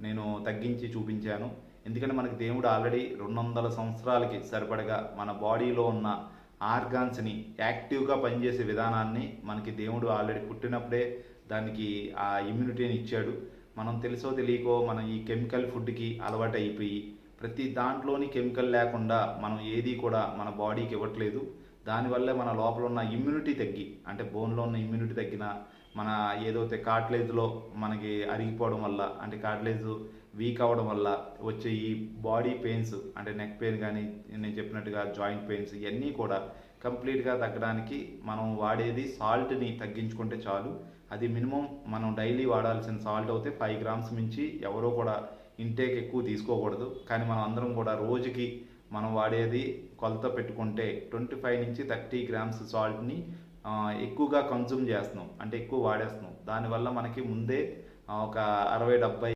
నేను తగ్గించి చూపించాను. ఎందుకంటే మనకి దేవుడు ఆల్రెడీ రెండు వందల సంవత్సరాలకి సరిపడగా మన బాడీలో ఉన్న ఆర్గాన్స్ని యాక్టివ్గా పనిచేసే విధానాన్ని మనకి దేవుడు ఆల్రెడీ పుట్టినప్పుడే దానికి ఆ ఇమ్యూనిటీని ఇచ్చాడు. మనం తెలుసో తెలియకో మనం ఈ కెమికల్ ఫుడ్కి అలవాటు అయిపోయి ప్రతి దాంట్లోని కెమికల్ లేకుండా మనం ఏది కూడా మన బాడీకి ఇవ్వట్లేదు. దానివల్ల మన లోపల ఉన్న ఇమ్యూనిటీ తగ్గి అంటే బోన్లో ఉన్న ఇమ్యూనిటీ తగ్గిన మన ఏదైతే కార్ట్లేజ్లో మనకి అరిగిపోవడం వల్ల అంటే కార్ట్లేజ్ వీక్ అవ్వడం వల్ల వచ్చే ఈ బాడీ పెయిన్స్ అంటే నెక్ పెయిన్ కానీ నేను చెప్పినట్టుగా జాయింట్ పెయిన్స్ ఇవన్నీ కూడా కంప్లీట్గా తగ్గడానికి మనం వాడేది సాల్ట్ని తగ్గించుకుంటే చాలు. అది మినిమం మనం డైలీ వాడాల్సిన సాల్ట్ అయితే ఫైవ్ గ్రామ్స్ మించి ఎవరో కూడా ఇంటేక్ ఎక్కువ తీసుకోకూడదు. కానీ మనం అందరం కూడా రోజుకి మనం వాడేది కొలత పెట్టుకుంటే ట్వంటీ ఫైవ్ నుంచి థర్టీ గ్రామ్స్ సాల్ట్ని ఎక్కువగా కన్జ్యూమ్ చేస్తున్నాం. అంటే ఎక్కువ వాడేస్తున్నాం. దానివల్ల మనకి ముందే ఒక అరవై డెబ్బై